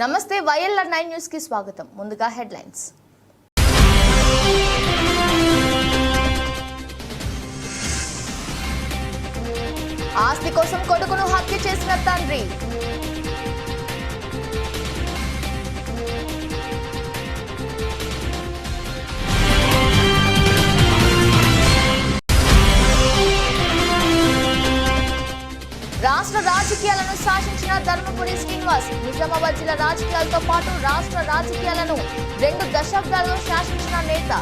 నమస్తే YLR nine న్యూస్కి స్వాగతం. ముందుగా హెడ్లైన్స్. ఆస్తి కోసం కొడుకును హత్య చేసిన తండ్రి. రాష్ట్ర రాజకీయాలను శాసించిన ధర్మపురి శ్రీనివాస్ నిజామాబాద్ జిల్లా రాజకీయాలతో పాటు రాష్ట్ర రాజకీయాలను రెండు దశాబ్దాలుగా శాసించిన నేత.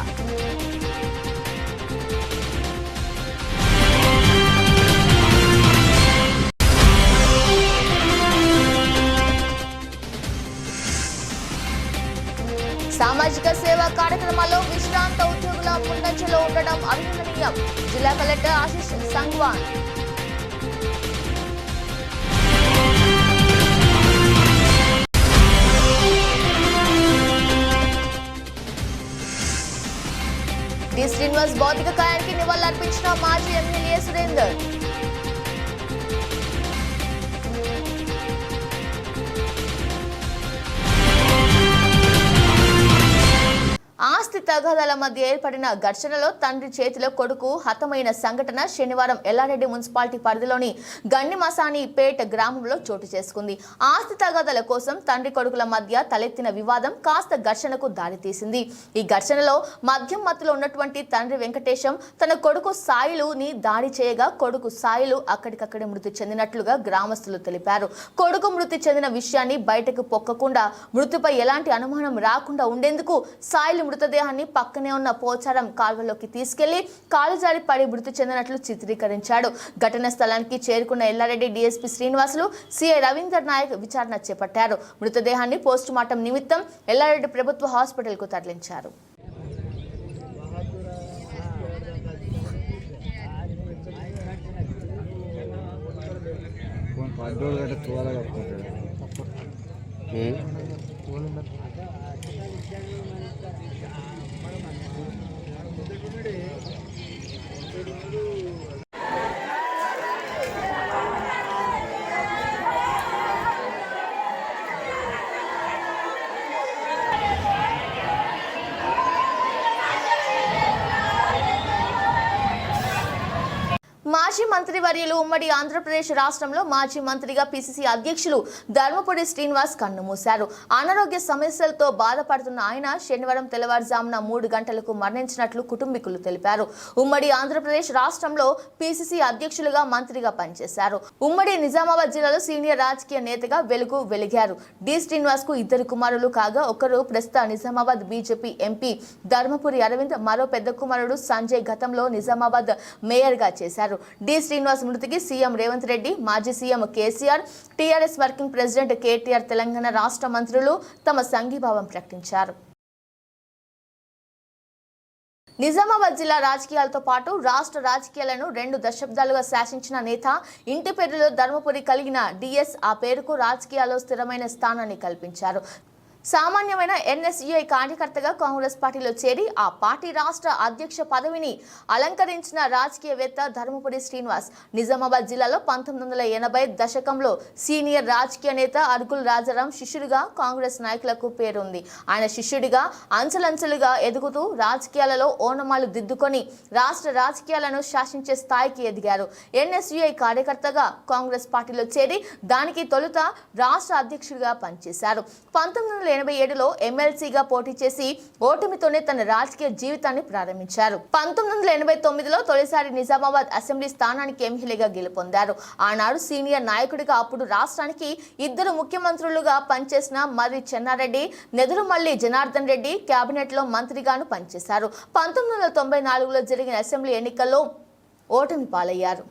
సామాజిక సేవా కార్యక్రమాల్లో విశ్రాంత ఉద్యోగుల ముందంజలో ఉండడం అభినందనీయం. జిల్లా కలెక్టర్ ఆశీష్ సంగ్వాన్ శ్రీనివాస్ భౌతిక కాయానికి నివాళులర్పించిన మాజీ ఎమ్మెల్యే సురేందర్. ఆస్తి తగాదాల మధ్య ఏర్పడిన ఘర్షణలో తండ్రి చేతిలో కొడుకు హతమైన సంఘటన శనివారం ఎల్లారెడ్డి మున్సిపాలిటీ పరిధిలోని గన్నిమసాని పేట గ్రామంలో చోటు చేసుకుంది. ఆస్తి తగాదాల కోసం తండ్రి కొడుకుల మధ్య తలెత్తిన వివాదం కాస్త ఘర్షణకు దారితీసింది. ఈ ఘర్షణలో మద్యం మత్తులో ఉన్నటువంటి తండ్రి వెంకటేశం తన కొడుకు సాయిలుని దాడి చేయగా కొడుకు సాయిలు అక్కడికక్కడే మృతి చెందినట్లుగా గ్రామస్తులు తెలిపారు. కొడుకు మృతి చెందిన విషయాన్ని బయటకు పొక్కకుండా మృతిపై ఎలాంటి అనుమానం రాకుండా ఉండేందుకు సాయిలు మృతదేహాన్ని పక్కనే ఉన్న పోచారం కాల్వలోకి తీసుకెళ్ళి కాలు జారి పడి మృతి చెందినట్లు చిత్రీకరించాడు. ఘటన స్థలానికి చేరుకున్న ఎల్లారెడ్డి డీఎస్పీ శ్రీనివాసులు సిఐ రవీందర్ నాయక్ విచారణ చేపట్టారు. మృతదేహాన్ని పోస్టుమార్టం నిమిత్తం ఎల్లారెడ్డి ప్రభుత్వ హాస్పిటల్కు తరలించారు. పడ్డోడు తోల కప్పుకుంటాడు మాజీ మంత్రి వర్యులు ఉమ్మడి ఆంధ్రప్రదేశ్ రాష్ట్రంలో మాజీ మంత్రిగా పిసిసి అధ్యక్షులు ధర్మపురి శ్రీనివాస్ కన్నుమూశారు అనారోగ్య సమస్యలతో బాధపడుతున్న ఆయన శనివారం తెల్లవారుజామున మూడు గంటలకు మరణించినట్లు కుటుంబీకులు తెలిపారు. ఉమ్మడి ఆంధ్రప్రదేశ్ రాష్ట్రంలో పిసిసి అధ్యక్షులుగా మంత్రిగా పనిచేశారు. ఉమ్మడి నిజామాబాద్ జిల్లాలో సీనియర్ రాజకీయ నేతగా వెలుగు వెలిగారు. డి. శ్రీనివాస్కు ఇద్దరు కుమారులు కాగా ఒకరు ప్రస్తుత నిజామాబాద్ బీజేపీ ఎంపీ ధర్మపురి అరవింద్ మరో పెద్ద కుమారుడు సంజయ్ గతంలో నిజామాబాద్ మేయర్గా చేశారు. డి శ్రీనివాస్ మృతికి సీఎం రేవంత్ రెడ్డి మాజీ CM KCR TRS working president KTR Telangana రాష్ట్ర మంత్రులు తమ సంఘీభావం ప్రకటించారు. నిజామాబాద్ జిల్లా రాజకీయాలతో పాటు రాష్ట్ర రాజకీయాలను రెండు దశాబ్దాలుగా శాసించిన నేత ఇంటి పేరులో ధర్మపురి కలిగిన డిఎస్ ఆ పేరుకు రాజకీయాల్లో స్థిరమైన స్థానాన్ని కల్పించారు. సామాన్యమైన ఎన్ఎస్యుఐ కార్యకర్తగా కాంగ్రెస్ పార్టీలో చేరి ఆ పార్టీ రాష్ట్ర అధ్యక్ష పదవిని అలంకరించిన రాజకీయవేత్త ధర్మపురి శ్రీనివాస్ నిజామాబాద్ జిల్లాలో పంతొమ్మిది వందల ఎనభై దశకంలో సీనియర్ రాజకీయ నేత అర్గుల్ రాజారాం శిష్యుడిగా కాంగ్రెస్ నాయకులకు పేరుంది. ఆయన శిష్యుడిగా అంచెలంచెలుగా ఎదుగుతూ రాజకీయాలలో ఓనమాలు దిద్దుకొని రాష్ట్ర రాజకీయాలను శాసించే స్థాయికి ఎదిగారు. ఎన్ఎస్యుఐ కార్యకర్తగా కాంగ్రెస్ పార్టీలో చేరి దానికి తొలుత రాష్ట్ర అధ్యక్షుడిగా పనిచేశారు. పంతొమ్మిది వందల ఎనభై ఏడులో ఎమ్మెల్సీగా పోటీ చేసి ఓటమితోనే తన రాజకీయ జీవితాన్ని ప్రారంభించారు. పంతొమ్మిది వందల ఎనభై తొమ్మిదిలో తొలిసారి నిజామాబాద్ అసెంబ్లీ స్థానానికి ఎమ్మెల్యేగా గెలుపొందారు. ఆనాడు సీనియర్ నాయకుడిగా అప్పుడు రాష్ట్రానికి ఇద్దరు ముఖ్యమంత్రులుగా పనిచేసిన మర్రి చెన్నారెడ్డి నెదురుమల్లి జనార్దన్ రెడ్డి కేబినెట్లో మంత్రిగాను పనిచేశారు. పంతొమ్మిది వందల తొంభై నాలుగులో జరిగిన అసెంబ్లీ ఎన్నికల్లో ఓటమి పాలయ్యారు.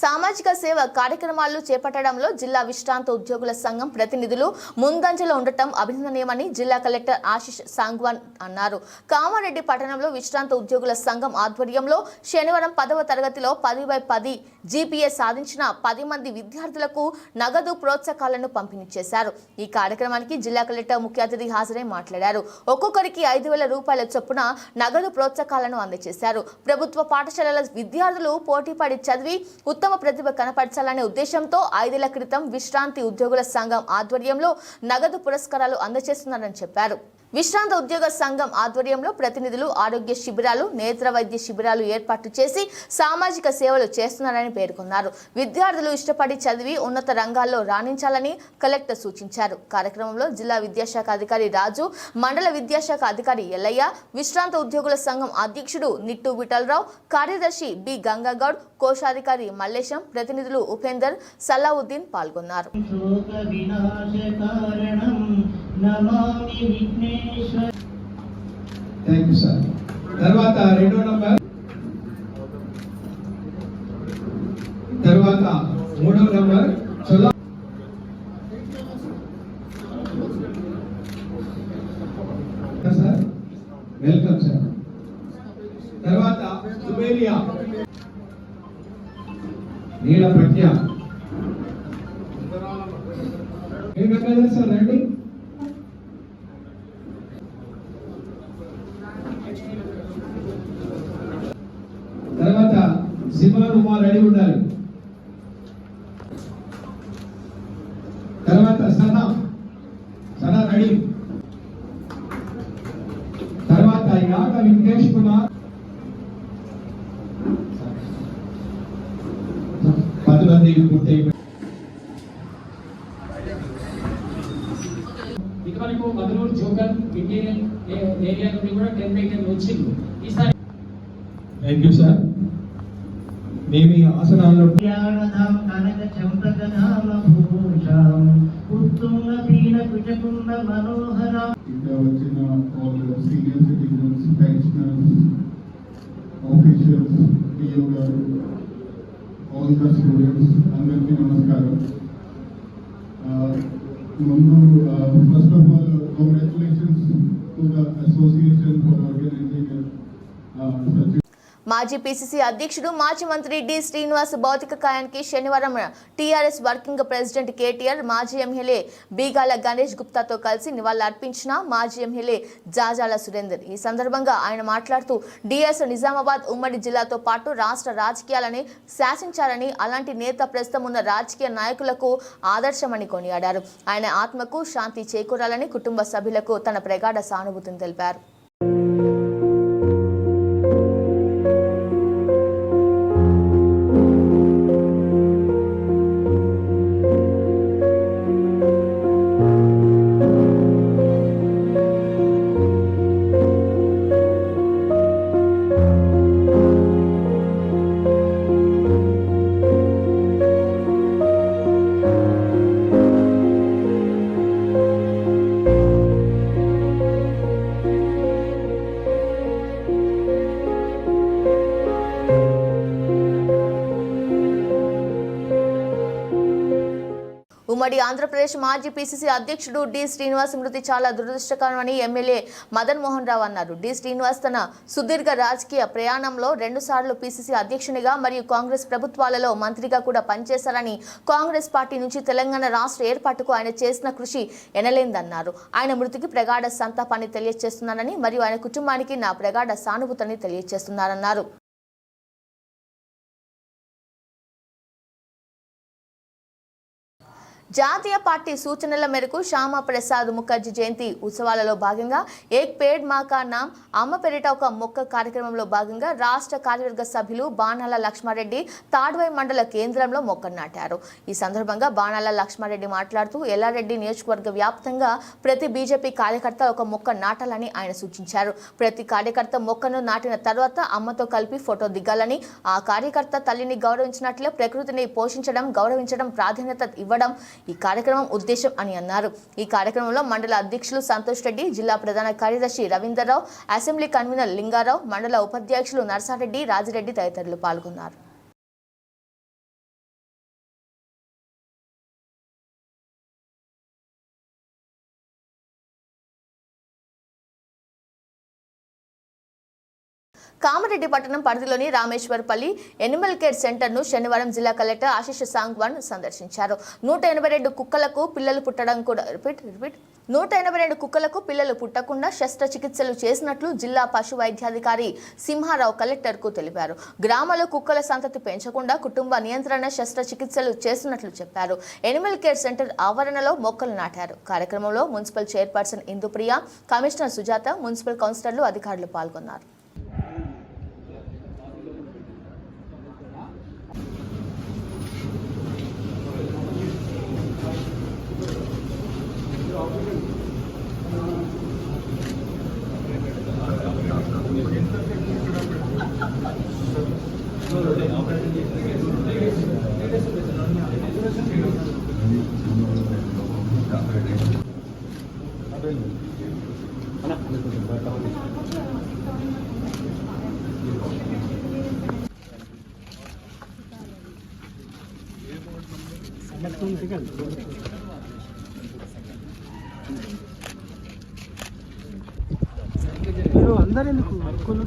సామాజిక సేవ కార్యక్రమాలు చేపట్టడంలో జిల్లా విశ్రాంత ఉద్యోగుల సంఘం ప్రతినిధులు ముందంజలో ఉండటం అభినందనీయమని జిల్లా కలెక్టర్ ఆశిష్ సాంగ్వాన్ అన్నారు. కామారెడ్డి పట్టణంలో విశ్రాంత ఉద్యోగుల సంఘం ఆధ్వర్యంలో శనివారం పదవ తరగతిలో పది బై పది జీపీఏ సాధించిన పది మంది విద్యార్థులకు నగదు ప్రోత్సాహకాలను పంపిణీ చేశారు. ఈ కార్యక్రమానికి జిల్లా కలెక్టర్ ముఖ్య అతిథి హాజరై మాట్లాడారు. ఒక్కొక్కరికి ఐదు వేల రూపాయల చొప్పున నగదు ప్రోత్సాహకాలను అందజేశారు. ప్రభుత్వ పాఠశాలల విద్యార్థులు పోటీపడి చదివి ఉత్తమ ప్రతిభ కనపరచాలనే ఉద్దేశంతో ఐదేళ్ళ క్రితం విశ్రాంతి ఉద్యోగుల సంఘం ఆధ్వర్యంలో నగదు పురస్కారాలు అందజేస్తున్నారని చెప్పారు. విశ్రాంత ఉద్యోగ సంఘం ఆధ్వర్యంలో ప్రతినిధులు ఆరోగ్య శిబిరాలు నేత్ర వైద్య శిబిరాలు ఏర్పాటు చేసి సామాజిక సేవలు చేస్తున్నారని పేర్కొన్నారు. విద్యార్థులు ఇష్టపడి చదివి ఉన్నత రంగాల్లో రాణించాలని కలెక్టర్ సూచించారు. కార్యక్రమంలో జిల్లా విద్యాశాఖ అధికారి రాజు మండల విద్యాశాఖ అధికారి ఎల్లయ్య విశ్రాంత ఉద్యోగుల సంఘం అధ్యక్షుడు నిట్టు విఠలరావు కార్యదర్శి బి గంగాగౌడ్ కోశాధికారి మల్లేశం ప్రతినిధులు ఉపేందర్ సలావుద్దీన్ పాల్గొన్నారు. నమామి విఘ్నేశ్వర. థ్యాంక్ యూ సార్ తర్వాత రెండో నంబర్. తర్వాత మూడో నంబర్. చొల్ల సార్ వెల్కమ్ సార్ తర్వాత సుబేలియా. నీల ప్రజ్ఞ ఏం సార్ రండి తర్వాత సింహన్ ఉమా రెడీ ఉండాలి తర్వాత సనా సనా రెడీ తర్వాత యాగ వెంకటేష్ కుమార్ పది మంది పూర్తయిపోయి ఇదివరకు మధురూరు జోకర్ ఇంటీరియర్ ఏరియా నుండి కూడా టెన్ బై టెన్ వచ్చింది. ఈసారి thank you sir all the students అందరికీ నమస్కారం మాజీ పిసిసి అధ్యక్షుడు మాజీ మంత్రి డి శ్రీనివాస్ భౌతిక కాయానికి శనివారం టీఆర్ఎస్ వర్కింగ్ ప్రెసిడెంట్ కేటీఆర్ మాజీ ఎమ్మెల్యే బీగాల గణేష్ గుప్తాతో కలిసి నివాళులర్పించిన మాజీ ఎమ్మెల్యే జాజాల సురేందర్. ఈ సందర్భంగా ఆయన మాట్లాడుతూ డిఎస్ నిజామాబాద్ ఉమ్మడి జిల్లాతో పాటు రాష్ట్ర రాజకీయాలని శాసించారని అలాంటి నేత ప్రస్తుతం ఉన్న రాజకీయ నాయకులకు ఆదర్శమని కొనియాడారు. ఆయన ఆత్మకు శాంతి చేకూరాలని కుటుంబ సభ్యులకు తన ప్రగాఢ సానుభూతిని తెలిపారు. ఉమ్మడి ఆంధ్రప్రదేశ్ మాజీ పిసిసి అధ్యక్షుడు డి శ్రీనివాస్ మృతి చాలా దురదృష్టకరమని ఎమ్మెల్యే మదన్ మోహన్ రావు అన్నారు. డి శ్రీనివాస్ తన సుదీర్ఘ రాజకీయ ప్రయాణంలో రెండుసార్లు పిసిసి అధ్యక్షునిగా మరియు కాంగ్రెస్ ప్రభుత్వాలలో మంత్రిగా కూడా పనిచేశారని కాంగ్రెస్ పార్టీ నుంచి తెలంగాణ రాష్ట్ర ఏర్పాటుకు ఆయన చేసిన కృషి ఎనలేందన్నారు. ఆయన మృతికి ప్రగాఢ సంతాపాన్ని తెలియజేస్తున్నానని మరియు ఆయన కుటుంబానికి నా ప్రగాఢ సానుభూతిని తెలియజేస్తున్నారన్నారు జాతీయ పార్టీ సూచనల మేరకు శ్యామా ప్రసాద్ ముఖర్జీ జయంతి ఉత్సవాలలో భాగంగా ఏక్ పేడ్ మాకా నామ్ అమ్మ పెరిట ఒక మొక్క కార్యక్రమంలో భాగంగా రాష్ట్ర కార్యవర్గ సభ్యులు బాణాల లక్ష్మారెడ్డి తాడ్వై మండల కేంద్రంలో మొక్క నాటారు. ఈ సందర్భంగా బాణాల లక్ష్మారెడ్డి మాట్లాడుతూ ఎల్లారెడ్డి నియోజకవర్గ వ్యాప్తంగా ప్రతి బీజేపీ కార్యకర్త ఒక మొక్క నాటాలని ఆయన సూచించారు. ప్రతి కార్యకర్త మొక్కను నాటిన తర్వాత అమ్మతో కలిపి ఫోటో దిగాలని ఆ కార్యకర్త తల్లిని గౌరవించినట్లే ప్రకృతిని పోషించడం గౌరవించడం ప్రాధాన్యత ఇవ్వడం ఈ కార్యక్రమం ఉద్దేశం అని అన్నారు. ఈ కార్యక్రమంలో మండల అధ్యక్షులు సంతోష్ రెడ్డి జిల్లా ప్రధాన కార్యదర్శి రవీందర్రావు అసెంబ్లీ కన్వీనర్ లింగారావు మండల ఉపాధ్యక్షులు నర్సారెడ్డి రాజిరెడ్డి తదితరులు పాల్గొన్నారు. కామారెడ్డి పట్టణం పరిధిలోని రామేశ్వరపల్లి ఎనిమల్ కేర్ సెంటర్ను శనివారం జిల్లా కలెక్టర్ ఆశిష్ సాంగ్వాన్ సందర్శించారు. నూట ఎనభై రెండు కుక్కలకు పిల్లలు పుట్టడం కూడా రిపీట్ రిపీట్. నూట ఎనభై రెండు కుక్కలకు పిల్లలు పుట్టకుండా శస్త్రచికిత్సలు చేసినట్లు జిల్లా పశు వైద్యాధికారి సింహారావు కలెక్టర్కు తెలిపారు. గ్రామాల్లో కుక్కల సంతతి పెంచకుండా కుటుంబ నియంత్రణ శస్త్రచికిత్సలు చేస్తున్నట్లు చెప్పారు. ఎనిమల్ కేర్ సెంటర్ ఆవరణలో మొక్కలు నాటారు. కార్యక్రమంలో municipal chairperson Indupriya commissioner Sujatha municipal కౌన్సిలర్లు అధికారులు పాల్గొన్నారు. అందరు ఎందుకు కొన్ని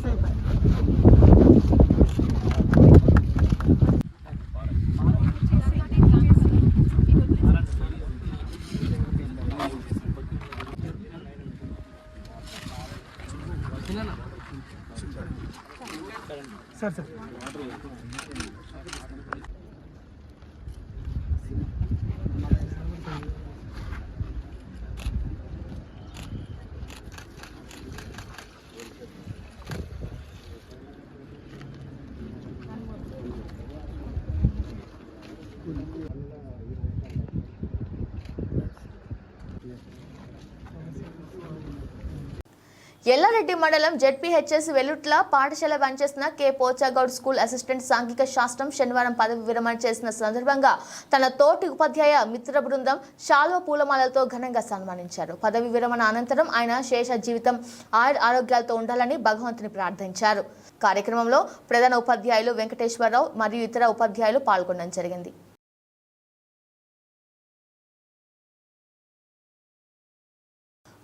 ఎల్లారెడ్డి మండలం జెడ్పీహెచ్ఎస్ వెల్లుట్ల పాఠశాల పనిచేసిన కె పోచాగౌడ్ స్కూల్ అసిస్టెంట్ సాంఘిక శాస్త్రం శనివారం పదవి విరమణ చేసిన సందర్భంగా తన తోటి ఉపాధ్యాయ మిత్ర బృందం శాలువ పూలమాలతో ఘనంగా సన్మానించారు. పదవి విరమణ అనంతరం ఆయన శేష జీవితం ఆయుర్ ఆరోగ్యాలతో ఉండాలని భగవంతుని ప్రార్థించారు. కార్యక్రమంలో ప్రధాన ఉపాధ్యాయులు వెంకటేశ్వరరావు మరియు ఇతర ఉపాధ్యాయులు పాల్గొనడం జరిగింది.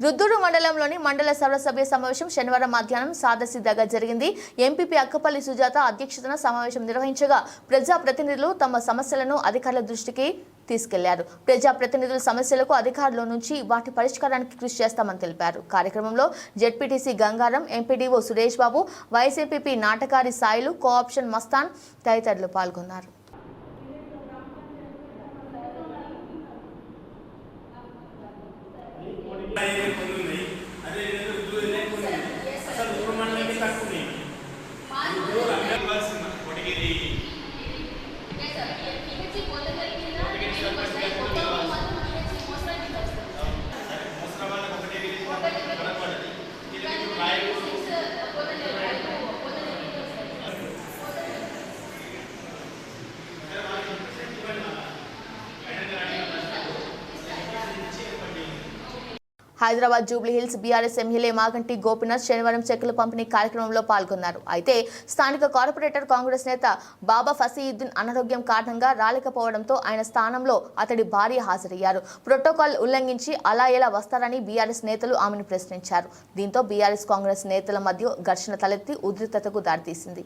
రుద్దూరు మండలంలోని మండల సర్వసభ్య సమావేశం శనివారం మధ్యాహ్నం సాదసిద్ధంగా జరిగింది. ఎంపీపీ అక్కపల్లి సుజాత అధ్యక్షతన సమావేశం నిర్వహించగా ప్రజాప్రతినిధులు తమ సమస్యలను అధికారుల దృష్టికి తీసుకెళ్ళారు. ప్రజాప్రతినిధుల సమస్యలకు అధికారుల నుంచి వాటి పరిష్కారానికి కృషి చేస్తామని తెలిపారు. కార్యక్రమంలో జెడ్పీటీసీ గంగారం ఎంపీడీఓ సురేష్ బాబు వైఎస్ఎంపీపీ నాటకారి సాయిలు కోఆప్షన్ మస్తాన్ తదితరులు పాల్గొన్నారు. Hyderabad jubilee hills BRS MLA Maganti Gopinath శనివారం చెక్కుల పంపిణీ కార్యక్రమంలో పాల్గొన్నారు. అయితే స్థానిక కార్పొరేటర్ కాంగ్రెస్ నేత బాబా ఫసీయుద్దీన్ అనారోగ్యం కారణంగా రాలేకపోవడంతో ఆయన స్థానంలో అతడి భార్య హాజరయ్యారు. ప్రోటోకాల్ ఉల్లంఘించి అలా ఎలా వస్తారని బీఆర్ఎస్ నేతలు ఆమెను ప్రశ్నించారు. దీంతో బీఆర్ఎస్ కాంగ్రెస్ నేతల మధ్య ఘర్షణ తలెత్తి ఉద్రిక్తతకు దారితీసింది.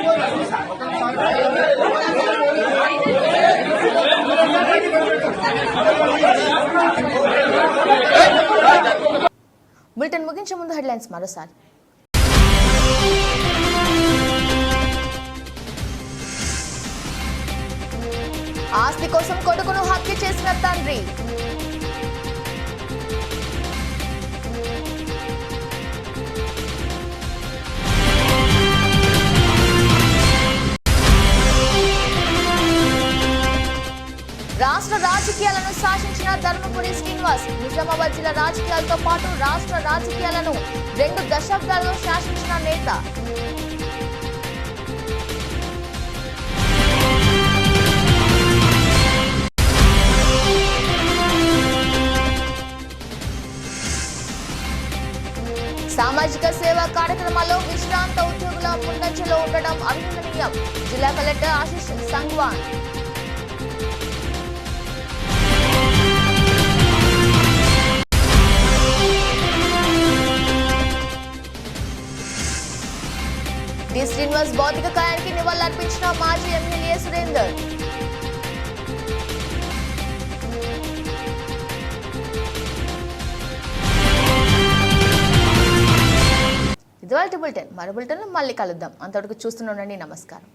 బులెటిన్ ముగించే ముందు హెడ్లైన్స్ మరోసారి. ఆస్తి కోసం కొడుకును హత్య చేసిన తండ్రి కోడి శ్రీనివాస్ నిజామాబాద్ జిల్లా రాజకీయాలతో పాటు రాష్ట్ర రాజకీయాలను రెండు దశాబ్దాలలో శాసించిన నేత. సామాజిక సేవా కార్యక్రమాల్లో విశ్రాంత ఉద్యోగుల ముందంజలో ఉండడం అభినందనీయం. జిల్లా కలెక్టర్ ఆశిష్ సంగ్వాన్ డి శ్రీనివాస్ భౌతిక కాయానికి నివాళులర్పించిన మాజీ ఎమ్మెల్యే సురేందర్. ఇదివాటి బులెటిన్ మరో బులెటిన్ మళ్ళీ కలుద్దాం. అంతవరకు చూస్తూనే ఉండండి. నమస్కారం.